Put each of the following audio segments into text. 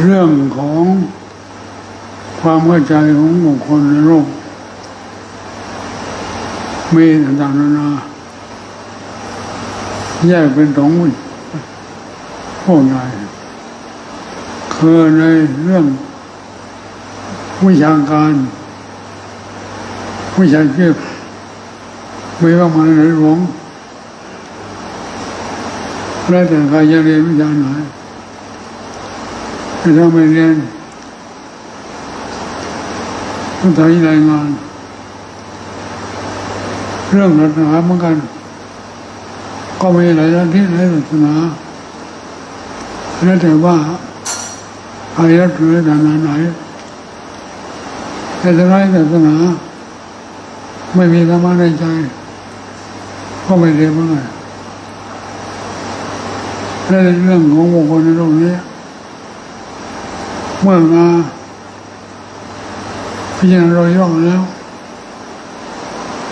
เรื่องของความเข้าใจของบุคคลในโลกมีต่างๆนานาแยกเป็นสองพวกใหญ่คือในเรื่องวิชาการวิชาชีพไม่ว่ามาในหลวงแล้วแต่ใครจะเรียนวิชาไหน แต่ถ้าไม่เรียนก็ต้องรายงานเรื่องศาสนาเหมือนกัน ก็มีหลายด้านที่หลายศาสนาแล้วแต่ว่าใครรับถือศาสนาไหนแต่ถ้าไรศาสนา ไม่มีธรรมะในใจ ก็ไม่เรียนเหมือนกันและในเรื่องของบุคคลในโลกนี้ เมื่อมาพิจารณาโดยย่อแล้ว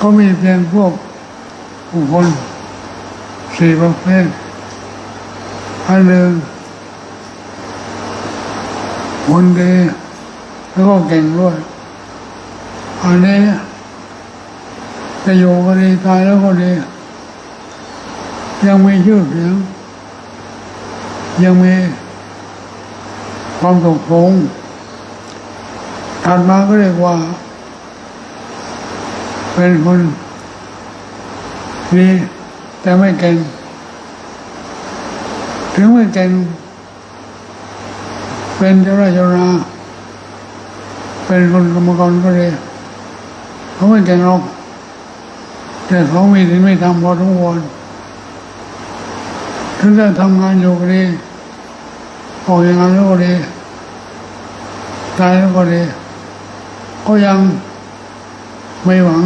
ก็มีเพียงพวกบุคคลสี่ประเภทอันหนึ่งคนดีแล้วก็เก่งด้วย อันนี้จะอยู่ก็ดีตายแล้วก็ดี ยังมีชื่อเสียงยังมี ความสงคงถัดมาก็เรียกว่า เป็นคนดีแต่ไม่เก่งถึงไม่เก่งเป็นเจ้าราชนาเป็นคนกรรมกรก็เลยเขาไม่เก่งหรอกแต่เขามีที่ไม่ทำพอทุกวันถึงจะทำงานอยู่ก็ดี ออกอย่างนั้นก็ดีตายก็ดีก็ยังไม่หวัง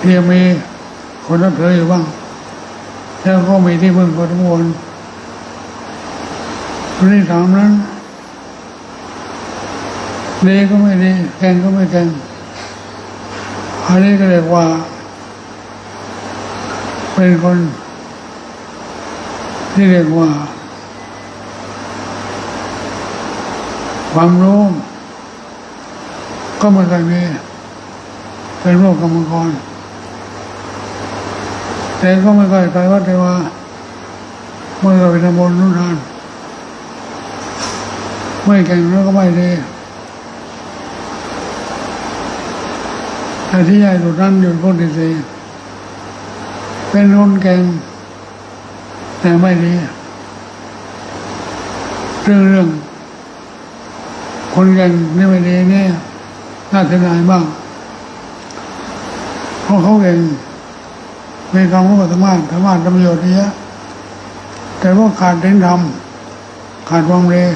ที่จะมีคนรับเธออยู่บ้างแล้วก็มีที่พึ่งพอทุกวันคนที่สามนั้นดีก็ไม่ดีแกงก็ไม่แกงอันนี้ก็เรียกว่า เป็นคนที่เรียกว่า ความรู้ ก็ไม่เคยมีเป็นโรคกรรมกรแต่ก็ไม่เคยไปวัดแต่ว่าเมื่อเราไปทำบุญนู่นนั่นไม่เก่งแล้วก็ไม่ดีแต่ที่ใหญ่สุดนั้นอยู่พวกที่สี่เป็นคนเก่งแต่ไม่ดีเรื่องเรื่อง คนเก่งนี่ไม่ดีเนี่ยน่าเสียดายบ้างเพราะเขาเก่งมีความรู้สามารถสามารถทำประโยชน์เยอะแต่ว่าขาดเด่นธรรมขาดความเร็ว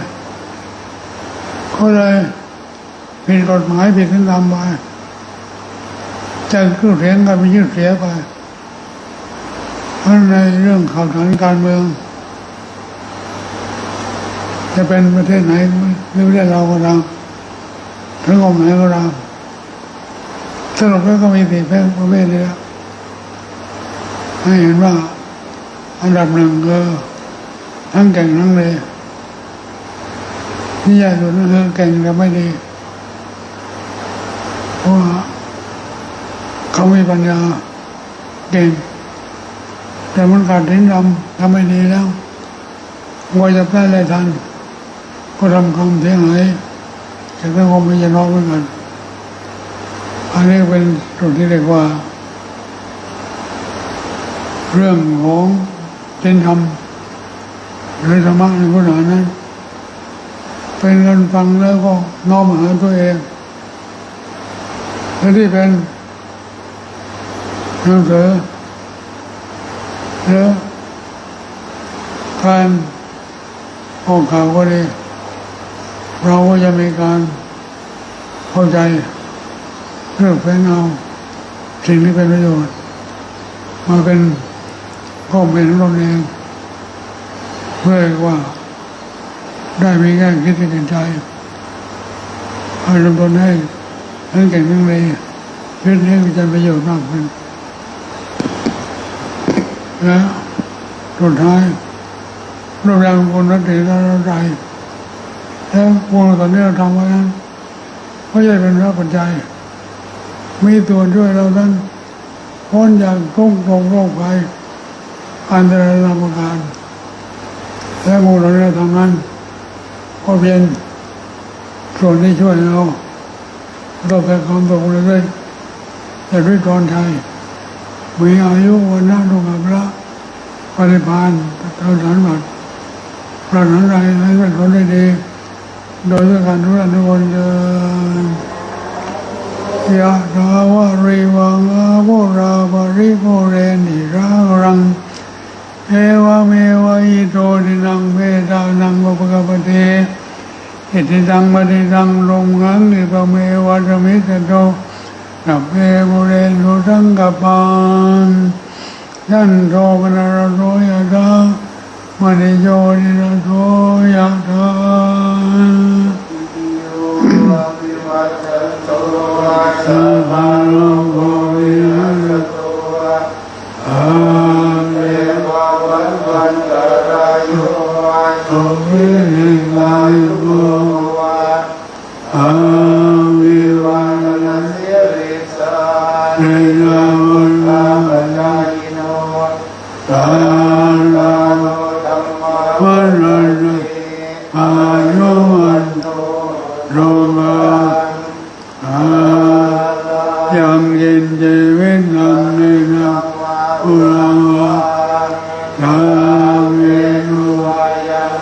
ก็เลยผิดกฎหมายผิดศีลธรรมไปจะขึ้นเสียงกันไปยืดเสียไปเพราะในเรื่องข่าวสารการเมือง จะเป็นประเทศไหนหรือประเทศเราก็ตามถึงกฎหมายก็ตามสรุปแล้วก็มีสี่ประเภทนี้แล้วให้เห็นว่า อันดับหนึ่งก็ทั้งเก่งทั้งเลยที่ใหญ่สุดก็คือเก่งแต่ไม่ดีเพราะว่าเขามีปัญญาเก่งแต่มันขาดทิ้นดำทำไม่ดีแล้วว่าจะได้ไรทัน ก็ทำความเสียหายแต่ก็คงไม่จะน้อยเหมือนกันอันนี้เป็นส่วนที่เรียกว่า เรื่องของเป็นธรรมหรือธรรมะในพุทธานั้นเป็นการฟังแล้วก็น้อมหาตัวเองและที่เป็นหนังสือหรือการออกข่าวก็ดี เราก็จะมีการเข้าใจเลือกเป็นเอาสิ่งที่เป็นประโยชน์ มาเป็นข้อมูลของเราเองเพื่อว่าได้มีแง่คิดที่เป็นใจให้ลงทุนให้ทั้งเก่งทั้งเลยเพื่อให้มีประโยชน์มากขึ้นและสุดท้ายรูปร่างคนรักเด็กรักใจ แล้วพวกเราตอนนี้เราทำไว้นั้นไม่ใช่เป็นพระปัจจัยมีตัวช่วยเรานั้นพ้นจากทุกข์โรคโรคภัยอันตรายนาประการและพวกเราเนี่ยทำนั้นก็เป็นส่วนที่ช่วยเราเราไปความสุขเรื่อยแต่ด้วยตอนไทยมีอายุวันนะดุกับพระปฏิพานเท่านั้นบัดพระนั้นไรให้เป็นคนได้ดี โดยด้วยการทุกท่นทุกคนเดินยะถาวาริวังอาโวราบริโภเรนิรารังเอวเมวะอิโตตินังเวทานังอุปกปปเตอิติตังปฏิตังลงหังนิปะเมวะสมิตโตนับเพบุเรนโุสังกปานยันโทปนารโสยะรยะธา สัพพะโลกโควินัสตุอาเมตุวินิกายุโกอาวิวัลเนนาวุลา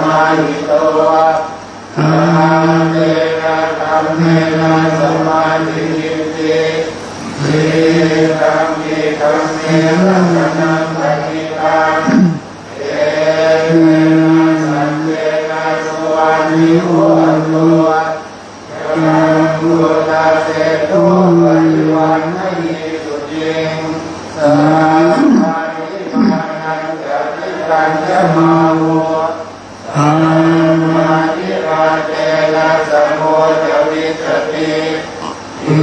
มณีนะโยสวานามินะเตนะอายังกิรุเตนะปฏินะเอเมนะเตนะรุอานิยิติสมาหิโตอาเมนะธรรมเมนะสมาธิยิติเมตังเมตังเมรังนังปฏิตังเอเมนะสัมเมนะสวานิโอโลพุทธาเสตุปริวันให้มีสุดยิงสามานิมานันจะทิกันจะมาโวอา ติอิ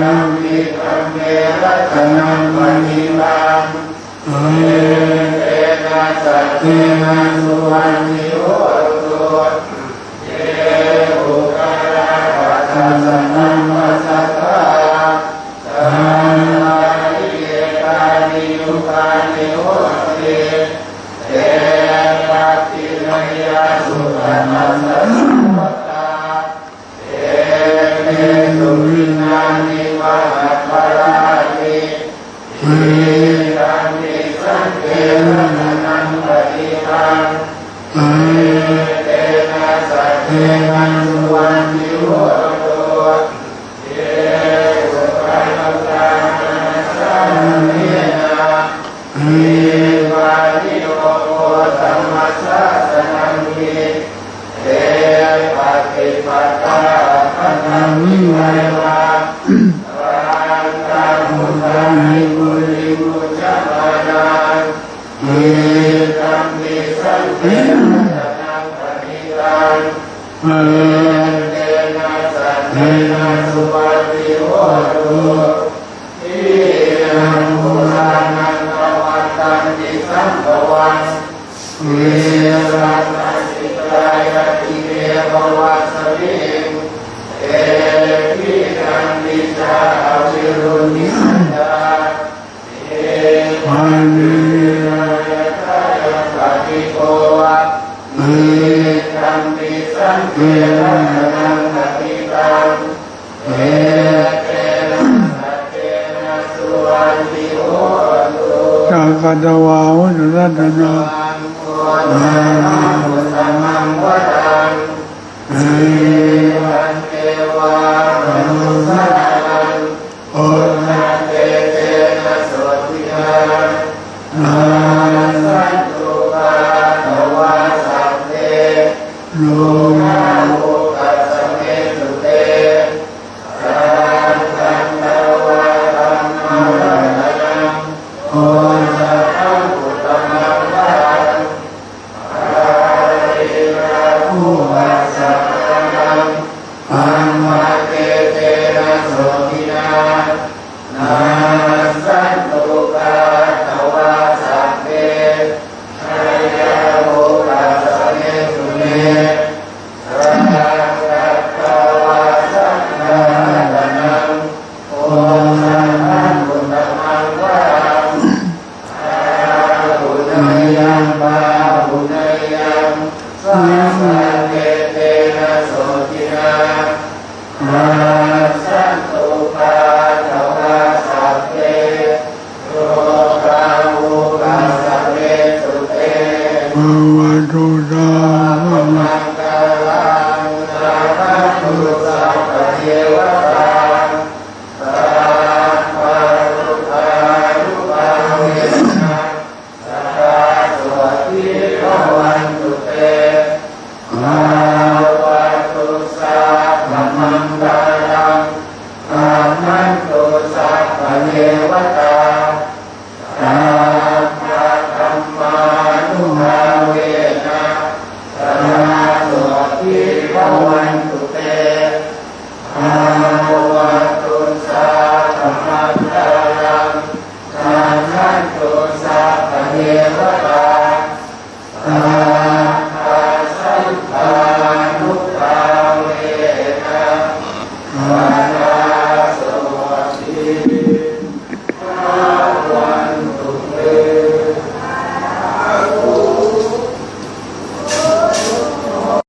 รัมมิคัมเมรัตนังมณีบังเอเตนะสัจเจนะสุวรรณิโอตุเยบุคลาปัสสะนังปัสสะตาสานิเยกานิยุคานิโหติเตปัตติมยาสุขนัสส ตุวินานิวะหัปะราติทีรังนิสังเกนะนันปฏิทังเตนะสัจเจนะสุวรรณิโตังเอเตนะสัจเจนะสุปฏิโหตุอินังมุรานังภวัตตันติสัมภวันเวรัตันติกายติเวภวัสมิเอพินันติจาวิรุณิ